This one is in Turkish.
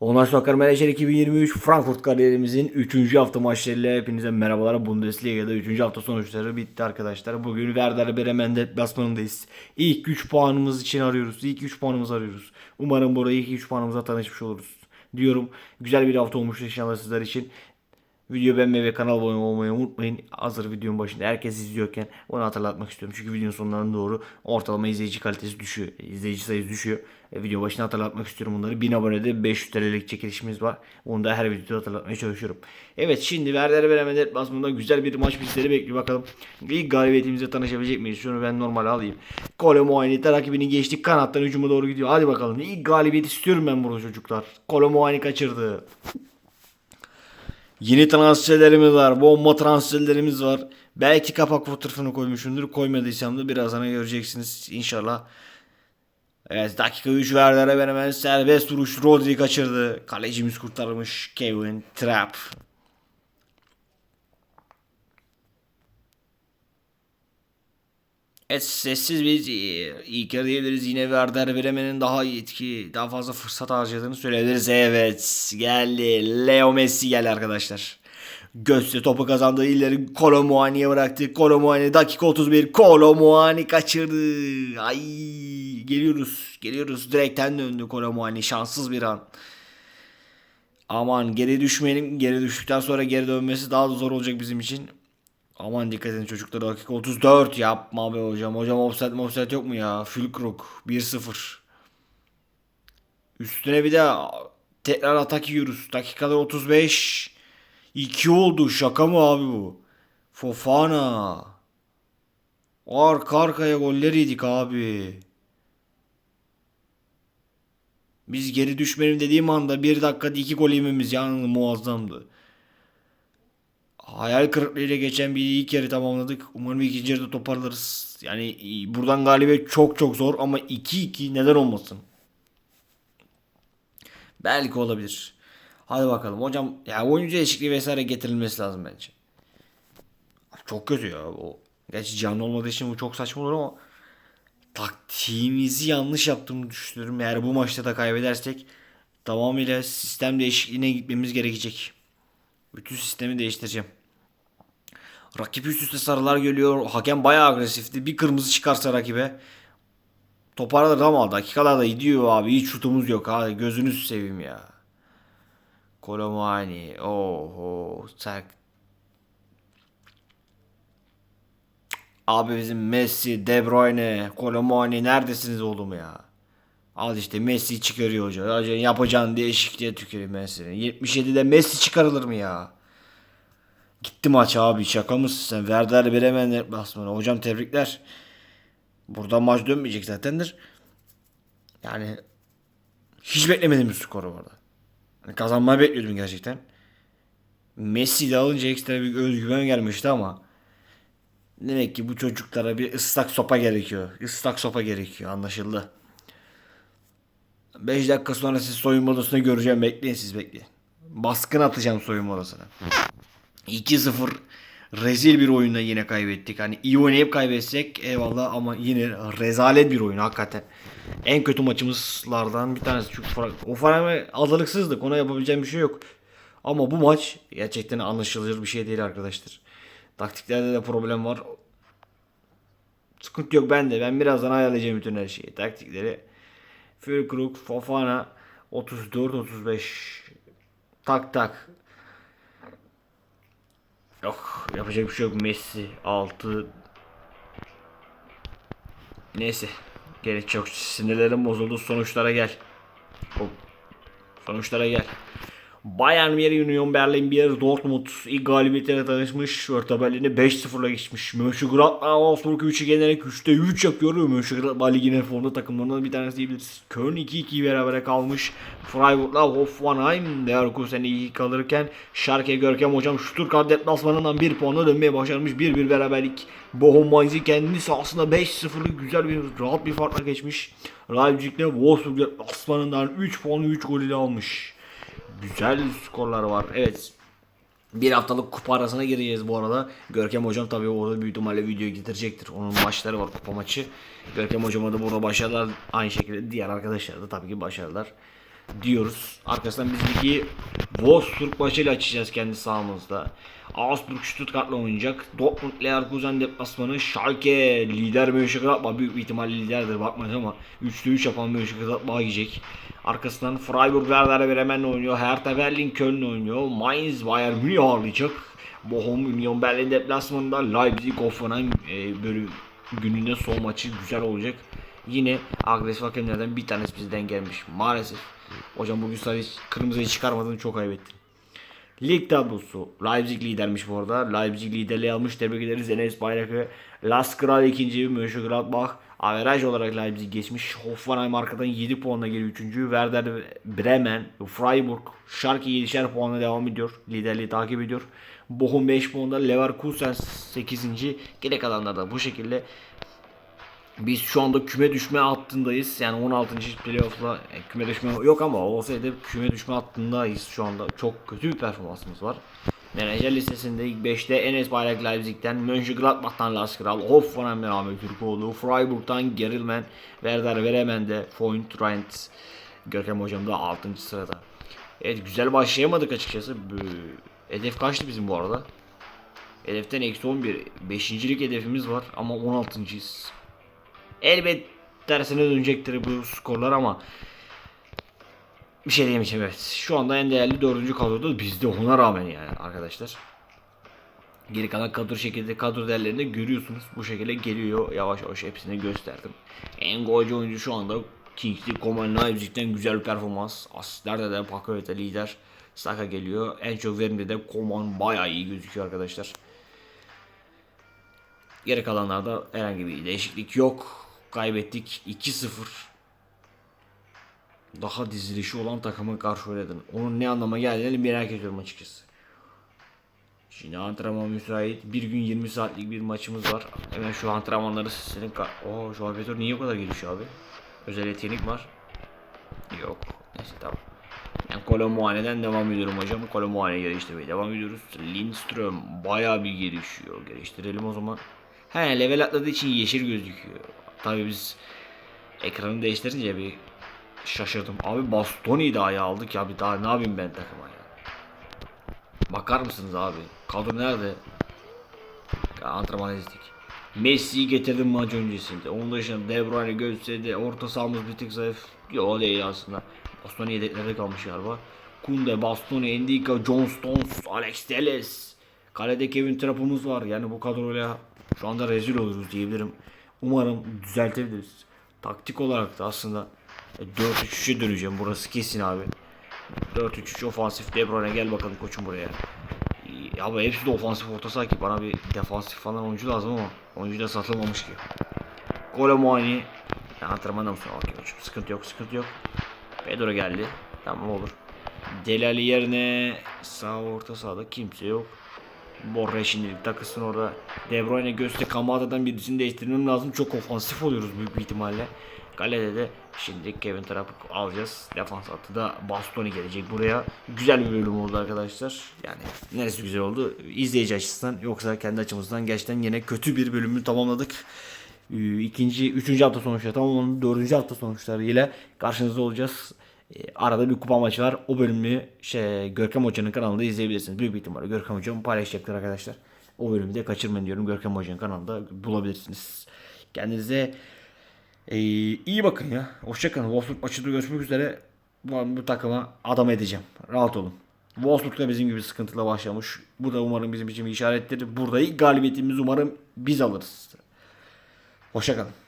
Onlar Soccer Manager 2023 Frankfurt kariyerimizin 3. hafta maçlarıyla hepinize merhabalar. Bundesliga'da 3. hafta sonuçları bitti arkadaşlar. Bugün Werder Bremen deplasmanındayız. İlk 3 puanımız için arıyoruz. İlk 3 puanımızı arıyoruz. Umarım burayı ilk 3 puanımıza tanışmış oluruz. Diyorum güzel bir hafta olmuş inşallah sizler için. Video beğenmeyi ve kanal abone olmayı unutmayın. Hazır videonun başında herkes izliyorken onu hatırlatmak istiyorum. Çünkü videonun sonlarına doğru ortalama izleyici kalitesi düşüyor. İzleyici sayısı düşüyor. E, video başında hatırlatmak istiyorum bunları. 1000 abonede 500 TL'lik çekilişimiz var. Onu da her videoda hatırlatmaya çalışıyorum. Evet şimdi Werder Bremen deplasmanında güzel bir maç bizleri bekliyor bakalım. İlk galibiyetimize tanışabilecek miyiz? Şunu ben normal alayım. Kolo Muayni rakibini geçtik. Kanattan hücuma doğru gidiyor. Hadi bakalım. İlk galibiyet istiyorum ben burada çocuklar. Kolo Muayni kaçırdı. Yeni transferlerimiz var. Bomba transferlerimiz var. Belki kapak fotoğrafını koymuşumdur. Koymadıysam da birazdan göreceksiniz inşallah. Evet dakika 3 Werder'e ben hemen serbest vuruş Rodri kaçırdı. Kalecimiz kurtarmış Kevin Trapp. Evet sessiz biz ilk yarı diyebiliriz. Yine Werder Bremen'in daha etki, daha fazla fırsat harcadığını söyleyebiliriz. Evet geldi. Leo Messi geldi arkadaşlar. Göğsü topu kazandı. İleri Kolo Muani'ye bıraktı. Kolo Muani dakika 31. Kolo Muani kaçırdı. Ay geliyoruz. Geliyoruz. Direkten döndü Kolo Muani. Şanssız bir an. Aman geri düşmeyelim. Geri düştükten sonra geri dönmesi daha da zor olacak bizim için. Aman dikkat edin çocuklar dakika 34 yapma be hocam. Hocam offset offset yok mu ya? Fülkrok 1-0. Üstüne bir de tekrar atak yiyoruz. Dakikalar 35. 2 oldu. Şaka mı abi bu? Fofana. Arka arkaya goller yedik abi. Biz geri düşmeyelim dediğim anda 1 dakikada 2 gol yememiz yani muazzamdı. Hayal kırıklığıyla geçen bir ilk yarı tamamladık. Umarım ikinci yarıda toparlarız. Yani buradan galibiyet çok çok zor ama 2-2 neden olmasın? Belki olabilir. Hadi bakalım. Hocam ya oyuncu değişikliği vesaire getirilmesi lazım bence. Çok kötü ya o. Gerçi canlı olmadığı için bu çok saçma olur ama taktiğimizi yanlış yaptığımı düşünüyorum. Eğer bu maçta da kaybedersek tamamıyla sistem değişikliğine gitmemiz gerekecek. Bütün sistemi değiştireceğim. Rakip üst üste sarılar geliyor. Hakem bayağı agresifti. Bir kırmızı çıkarsa rakibe toparlar ama dakikalarda gidiyor abi. Hiç şutumuz yok abi. Gözünüzü seveyim ya. Kolomani. Oho. Sak. Abi bizim Messi, De Bruyne, Kolomani neredesiniz oğlum ya? Al işte Messi çıkarıyor hoca. Hoca yapacağın değişikliğe tükürüyor Messi'nin. 77'de Messi çıkarılır mı ya? Gitti maç abi şaka mısın sen? Werder Bremen deplasmanı. Hocam tebrikler. Burada maç dönmeyecek zatendir. Yani hiç beklemedim bir skoru orada. Yani kazanmayı bekliyordum gerçekten. Messi de alınca ekstra bir özgüven gelmişti ama demek ki bu çocuklara bir ıslak sopa gerekiyor. Islak sopa gerekiyor anlaşıldı. 5 dakika sonra siz soyunma odasına göreceğim. Bekleyin siz bekleyin. Baskın atacağım soyunma odasına. 2-0 rezil bir oyunda yine kaybettik. Hani iyi oynayıp kaybetsek eyvallah ama yine rezalet bir oyun hakikaten. En kötü maçımızlardan bir tanesi. Çünkü o falan hazırlıksızdık. Ona yapabileceğim bir şey yok. Ama bu maç gerçekten anlaşılır bir şey değil arkadaşlar. Taktiklerde de problem var. Sıkıntı yok bende. Ben birazdan ayarlayacağım bütün her şeyi. Taktikleri. Fülkrug, Fofana 34-35. Tak tak. Yok yapacak bir şey yok. Messi 6. Neyse. Gerek çok sinirlerim bozuldu. Sonuçlara gel. Sonuçlara gel. Bayern Münih Union Berlin 1 Dortmund ilk galibiyetlere tanışmış. Örta Berlin'i 5-0'la geçmiş. Mönchengladbach Augsburg'u 3'ü yenerek 3'te 3 yapıyor. Mönchengladbach ligin formda takımlarından bir tanesi diyebiliriz. Köln 2-2 berabere kalmış. Freiburg'la Hoffenheim Leverkusen iyi kalırken Schalke Görkem hocam Stuttgart deplasmanından 1 puanla dönmeye başarmış. 1-1 beraberlik. Bochum Mainz'i kendi sahasında 5-0'lık güzel bir rahat bir farkla geçmiş. Leipzig'le Wolfsburg deplasmanından 3 puanı 3 gol ile almış güzel skorlar var. Evet. Bir haftalık kupa arasına gireceğiz bu arada. Görkem hocam tabii orada büyük ihtimalle video getirecektir. Onun maçları var kupa maçı. Görkem hocama da burada başarılar. Aynı şekilde diğer arkadaşlar da tabii ki başarılar. Diyoruz. Arkasından biz ligi Wolfsburg maçıyla açacağız kendi sahamızda. Augsburg Stuttgart'la oynayacak. Dortmund Leverkusen deplasmanı Schalke lider Mönchengladbach büyük bir ihtimalle liderdir bakmayın ama 3'te 3 yapan Mönchengladbach'a gidecek. Arkasından Freiburg Werder Bremen'le oynuyor. Hertha Berlin Köln'le oynuyor. Mainz Bayern Münih ağırlayacak. Bochum Union Berlin deplasmanında Leipzig Hoffenheim e, bölüm gününde son maçı güzel olacak. Yine agresif hakemlerden bir tanesi bizden gelmiş. Maalesef. Hocam bugün sarı kırmızıyı çıkarmadın çok kaybettin. Lig tablosu. Leipzig lidermiş bu arada. Leipzig liderliği almış. Tebrik ederiz. Enes Bayrak'ı. Last Kral ikinci. Mönchengladbach. Averaj olarak Leipzig geçmiş. Hoffenheim arkadan 7 puanla geliyor 3. Werder Bremen, Freiburg, Schalke 7'şer puanla devam ediyor. Liderliği takip ediyor. Bochum 5 puanda. Leverkusen 8. Geri kalanlar da bu şekilde biz şu anda küme düşme hattındayız. Yani 16. playoff'la e, küme düşme yok ama olsaydı küme düşme hattındayız şu anda. Çok kötü bir performansımız var. Menajer listesinde ilk 5'te Enes Bayrak Leipzig'ten, Mönchengladbach'tan Lars Kral, Hoffenheim'den Ahmet Türkoğlu, Freiburg'dan Gerilmen, Werder Bremen'de Foynt Rent, Görkem Hocam da 6. sırada. Evet güzel başlayamadık açıkçası. Hedef kaçtı bizim bu arada? Hedeften eksi 11. 5. hedefimiz var ama 16.'yız. Elbet tersine dönecektir bu skorlar ama bir şey diyemeyeceğim evet. Şu anda en değerli dördüncü kadroda bizde ona rağmen yani arkadaşlar. Geri kalan kadro şekilde kadro değerlerini de görüyorsunuz. Bu şekilde geliyor yavaş yavaş hepsini gösterdim. En golcü oyuncu şu anda Kingsley Coman Leipzig'ten güzel bir performans. Asistler'de de Pakoyete lider. Saka geliyor. En çok verimde de Coman bayağı iyi gözüküyor arkadaşlar. Geri kalanlarda herhangi bir değişiklik yok. Kaybettik 2-0. Daha dizilişi olan takıma karşı oynadın. Onun ne anlama geldiğini merak ediyorum açıkçası. Şimdi antrenman müsait. Bir gün 20 saatlik bir maçımız var. Hemen şu antrenmanları senin. Oo şu Alpetör niye o kadar gelişiyor abi? Özel yetenek var. Yok. Neyse tamam. Yani Kolomuhane'den devam ediyorum hocam. Kolomuhane geliştirmeye devam ediyoruz. Lindström bayağı bir gelişiyor. Geliştirelim o zaman. He level atladığı için yeşil gözüküyor. Tabii biz ekranı değiştirince bir şaşırdım. Abi Bastoni'yi daha iyi aldık ya bir daha ne yapayım ben takıma ya. Bakar mısınız abi? Kadro nerede? Ya, antrenman izledik. Messi'yi getirdim maç öncesinde. Onun dışında De Bruyne gösterdi. Orta sahamız bir tık zayıf. Yo değil aslında. Bastoni yedeklerde kalmış galiba. Kunde, Bastoni, Endika, John Stones, Alex Telles. Kalede Kevin Trapp'ımız var. Yani bu kadroyla şu anda rezil oluruz diyebilirim. Umarım düzeltebiliriz. Taktik olarak da aslında e, 4-3-3'e döneceğim. Burası kesin abi. 4-3-3 ofansif De Bruyne gel bakalım koçum buraya. Ya abi hepsi de ofansif orta saha ki bana bir defansif falan oyuncu lazım ama oyuncu da satılmamış ki. Kolomuani ya antrenmandan sonra okey koçum sıkıntı yok sıkıntı yok. Pedro geldi. Tamam olur. Delali yerine sağ orta sahada kimse yok. Borre şimdilik takılsın orada. De Bruyne Göste Kamada'dan birisini değiştirmem lazım. Çok ofansif oluyoruz büyük bir ihtimalle. Kalede de şimdilik Kevin Trapp alacağız. Defans hattı da Bastoni gelecek buraya. Güzel bir bölüm oldu arkadaşlar. Yani neresi güzel oldu? İzleyici açısından yoksa kendi açımızdan gerçekten yine kötü bir bölümü tamamladık. Ee, ikinci, üçüncü hafta sonuçları tamamlandı. Dördüncü hafta sonuçlarıyla karşınızda olacağız. Ee, arada bir kupa maçı var. O bölümü şey, Görkem Hoca'nın kanalında izleyebilirsiniz. Büyük bir ihtimalle Görkem Hocam paylaşacaktır arkadaşlar. O bölümü de kaçırmayın diyorum. Görkem Hoca'nın kanalında bulabilirsiniz. Kendinize ee, iyi bakın ya. Hoşçakalın. Wolfsburg maçında görüşmek üzere. Bu, bu takıma adam edeceğim. Rahat olun. Wolfsburg da bizim gibi sıkıntıla başlamış. Bu da umarım bizim için bir işarettir. Burada galibiyetimizi umarım biz alırız. Hoşçakalın.